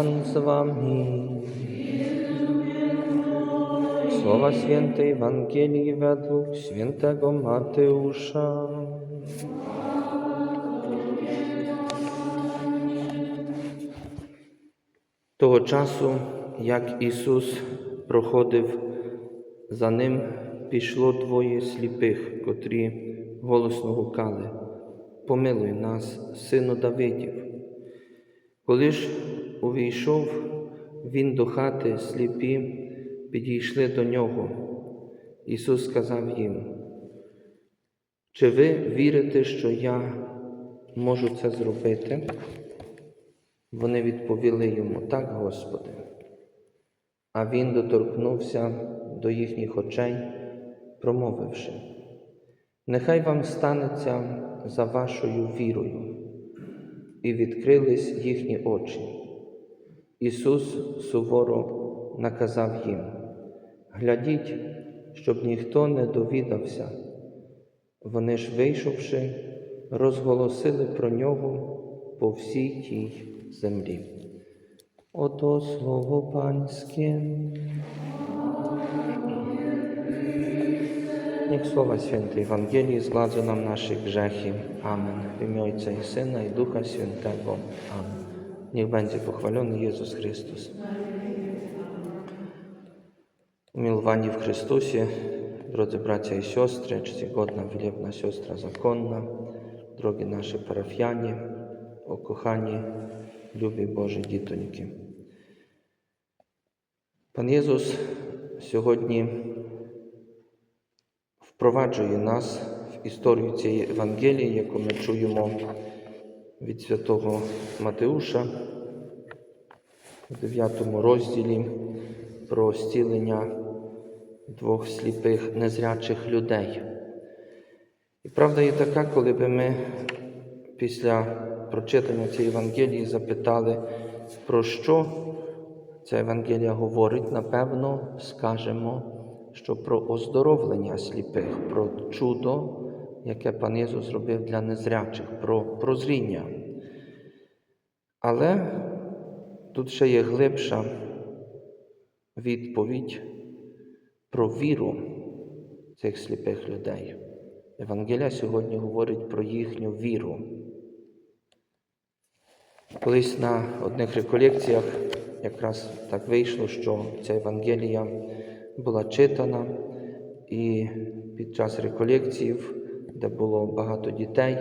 Pan z wami. Słowa Świętej Ewangelii według świętego Mateusza. Того часу, як Ісус проходив, за ним пішло двоє сліпих, котрі голосно гукали Помилуй нас, сину Давидів. Коли ж увійшов він до хати, сліпі підійшли до нього. Ісус сказав їм, чи ви вірите, що я можу це зробити? Вони відповіли йому, так, Господи. А він доторкнувся до їхніх очей, промовивши, нехай вам станеться за вашою вірою. І відкрились їхні очі. Ісус суворо наказав їм, глядіть, щоб ніхто не довідався. Вони ж, вийшовши, розголосили про нього по всій тій землі. Ото слово Панське. Niech Słowa Świętej Ewangelii zgładzą nam nasze grzechy. Amen. W imię Ojca i Syna i Ducha Świętego. Amen. Niech będzie pochwalony Jezus Chrystus. Umiłowani w Chrystusie, drodzy bracia i siostry, czcigodna, wielebna siostra zakonna, drogie nasze parafianie, ukochani, любі Божі дітоньки. Пан Єсус сьогодні впроваджує нас в історію цієї Евангелії, яку ми чуємо від святого Матеуша в 9 розділі про зцілення двох сліпих незрячих людей. І правда є така, коли би ми після прочитання цієї Евангелії запитали, про що ця Евангелія говорить, напевно, скажемо, що про оздоровлення сліпих, про чудо, яке пан Єсус зробив для незрячих, про прозріння. Але тут ще є глибша відповідь про віру цих сліпих людей. Евангелія сьогодні говорить про їхню віру. Колись на одних реколекціях якраз так вийшло, що ця Евангелія була читана, і під час реколекцій, де було багато дітей,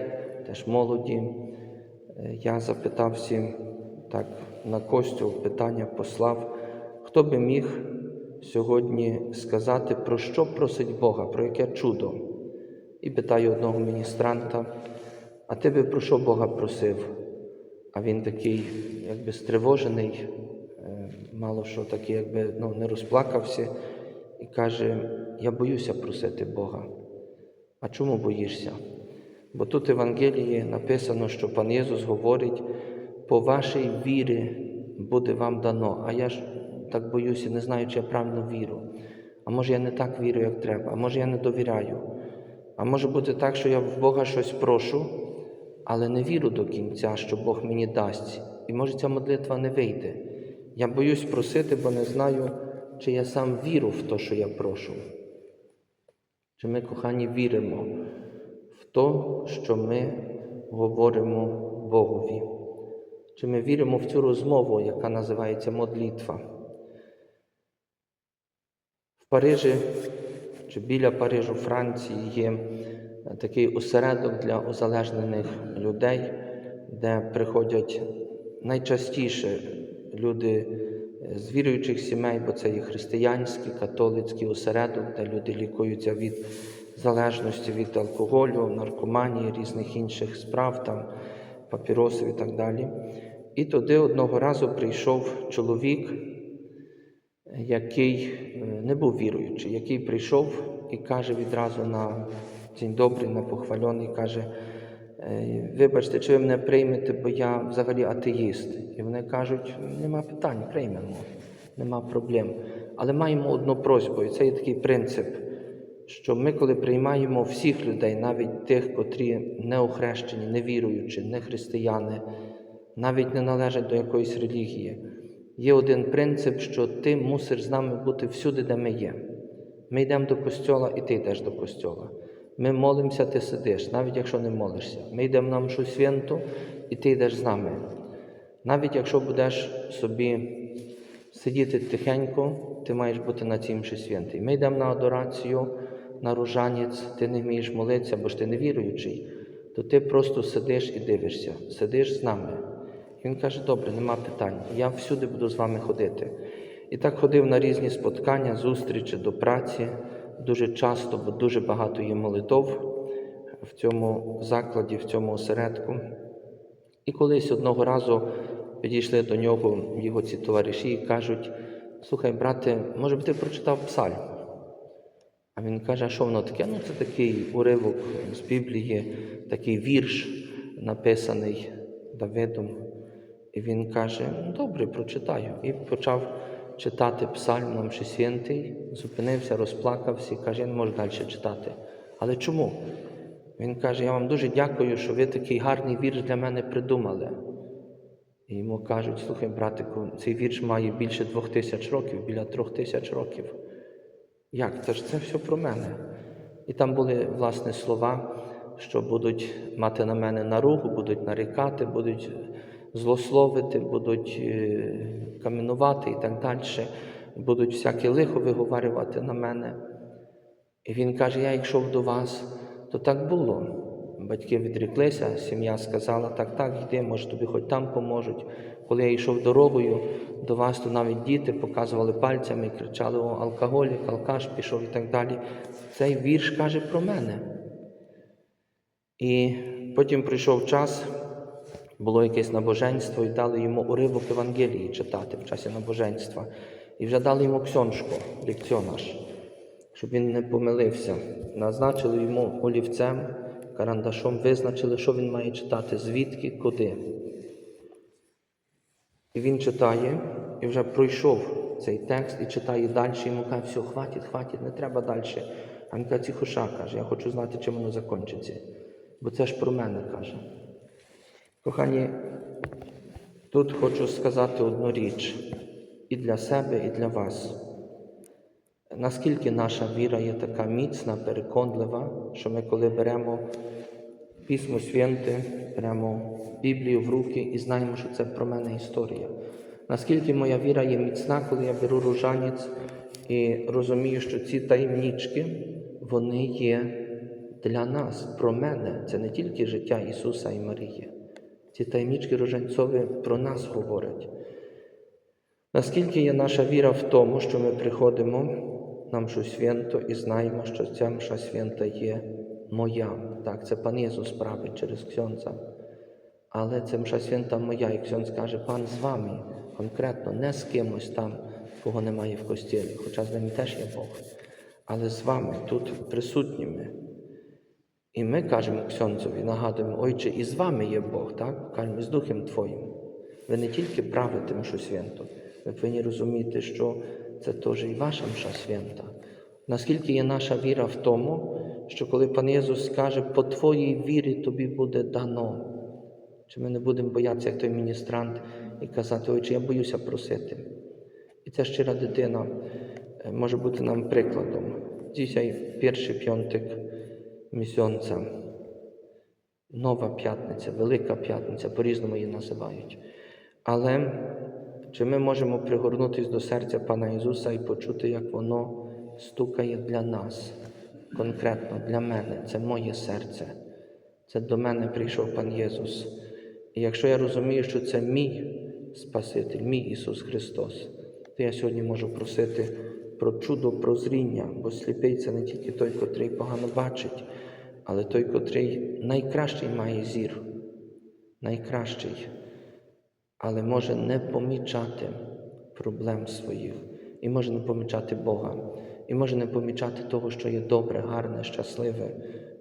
теж молоді, е, я запитав всім так на костюл питання послав, хто би міг сьогодні сказати, про що просить Бога, про яке чудо. І питаю одного міністранта, а ти би про що Бога просив? А він такий, якби стривожений, е, мало що такий, якби ну, не розплакався, і каже: Я боюся просити Бога. А чому боїшся? Бо тут в Євангелії написано, що пан Єсус говорить, по вашій вірі буде вам дано. А я ж так боюся, не знаю, чи я правильно вірю. А може я не так вірю, як треба, а може я не довіряю. А може бути так, що я в Бога щось прошу, але не вірю до кінця, що Бог мені дасть. І може ця молитва не вийде. Я боюсь просити, бо не знаю, чи я сам вірю в те, що я прошу. Чи ми, кохані, віримо в те, що ми говоримо Богові? Чи ми віримо в цю розмову, яка називається модлітва? В Парижі чи біля Парижу, Франції є такий осередок для озалежнених людей, де приходять найчастіше люди з віруючих сімей, бо це є християнський, католицький осередок, де люди лікуються від залежності від алкоголю, наркоманії, різних інших справ, там, папіросів і так далі. І туди одного разу прийшов чоловік, який е, не був віруючий, який прийшов і каже відразу на день добрий, на похвальоний, каже, «Е, вибачте, чи ви мене приймете, бо я взагалі атеїст. І вони кажуть, нема питань, приймемо, нема проблем. Але маємо одну просьбу, і це є такий принцип, що ми, коли приймаємо всіх людей, навіть тих, котрі не охрещені, не віруючі, не християни, навіть не належать до якоїсь релігії, є один принцип, що ти мусиш з нами бути всюди, де ми є. Ми йдемо до костьола, і ти йдеш до костьола. Ми молимося, ти сидиш, навіть якщо не молишся. Ми йдемо на мшу святу, і ти йдеш з нами. Навіть якщо будеш собі сидіти тихенько, ти маєш бути на цій мші святій. Ми йдемо на адорацію, на ружанець, ти не вмієш молитися, бо ж ти не віруючий, то ти просто сидиш і дивишся, сидиш з нами. Він каже: добре, нема питань, я всюди буду з вами ходити. І так ходив на різні споткання, зустрічі до праці дуже часто, бо дуже багато є молитов в цьому закладі, в цьому осередку. І колись одного разу підійшли до нього його ці товариші і кажуть: слухай, брате, може би ти прочитав псальм? А він каже, а що воно таке? Ну, це такий уривок з Біблії, такий вірш, написаний Давидом. І він каже: ну, добре, прочитаю. І почав читати псальм нам святий, зупинився, розплакався і каже, я не можу далі читати. Але чому? Він каже, я вам дуже дякую, що ви такий гарний вірш для мене придумали. І йому кажуть, слухай, братику, цей вірш має більше двох тисяч років, біля трьох тисяч років. Як? Це ж це все про мене. І там були власне слова, що будуть мати на мене наругу, будуть нарікати, будуть злословити, будуть е, камінувати і так далі, будуть всяке лихо виговарювати на мене. І він каже: Я йшов до вас, то так було. Батьки відріклися, сім'я сказала, так, так, йди, може тобі хоч там поможуть. Коли я йшов дорогою до вас, то навіть діти показували пальцями кричали: О, алкоголік, алкаш пішов і так далі. Цей вірш каже про мене. І потім прийшов час, було якесь набоженство, і дали йому уривок Евангелії читати в часі набоженства. І вже дали йому ксьоншко, лекціонаж, щоб він не помилився. Назначили йому олівцем, карандашом, визначили, що він має читати, звідки, куди. І він читає, і вже пройшов цей текст і читає далі, йому каже, все, хватить, хватить, не треба далі. А він каже, тихоша, каже, я хочу знати, чим воно закінчиться. Бо це ж про мене каже. Кохані, тут хочу сказати одну річ і для себе, і для вас. Наскільки наша віра є така міцна, переконлива, що ми, коли беремо Письмо Святе, беремо Біблію в руки і знаємо, що це про мене історія. Наскільки моя віра є міцна, коли я беру ружанець і розумію, що ці таємнички, вони є для нас, про мене. Це не тільки життя Ісуса і Марії. Ці таємнички рожанцові про нас говорять. Наскільки є наша віра в тому, що ми приходимо на мшу свято і знаємо, що ця мша свята є моя. Так, це пан Єсус править через ксьонця. Але це мша свята моя, і ксьонц каже, пан з вами конкретно, не з кимось там, кого немає в костілі, хоча з ними теж є Бог, але з вами тут присутніми. І ми кажемо ксьонцеві, нагадуємо, Ойче, і з вами є Бог, так? Кажемо, з Духом Твоїм. Ви не тільки правите мшу свято, ви повинні розуміти, що це теж і ваша мша свята. Наскільки є наша віра в тому, що коли пан Єсус скаже, по твоїй вірі тобі буде дано. Чи ми не будемо боятися, як той міністрант, і казати, ой, чи я боюся просити. І ця щира дитина може бути нам прикладом. Dzisiaj перший п'ятик місяця, нова п'ятниця, Велика п'ятниця, по-різному її називають. Але чи ми можемо пригорнутися до серця Пана Ісуса і почути, як воно стукає для нас, конкретно для мене, це моє серце. Це до мене прийшов пан Єсус. І якщо я розумію, що це мій Спаситель, мій Ісус Христос, то я сьогодні можу просити про чудо прозріння, бо сліпий це не тільки той, котрий погано бачить, але той, котрий найкращий має зір, найкращий, але може не помічати проблем своїх, і може не помічати Бога, і може не помічати того, що є добре, гарне, щасливе,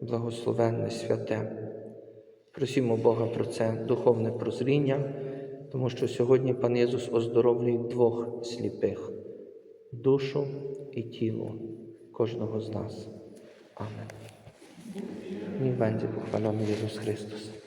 благословенне, святе. Просімо Бога про це духовне прозріння, тому що сьогодні пан Єсус оздоровлює двох сліпих душу і тіло кожного з нас. Pochwalony Jezus Chrystus.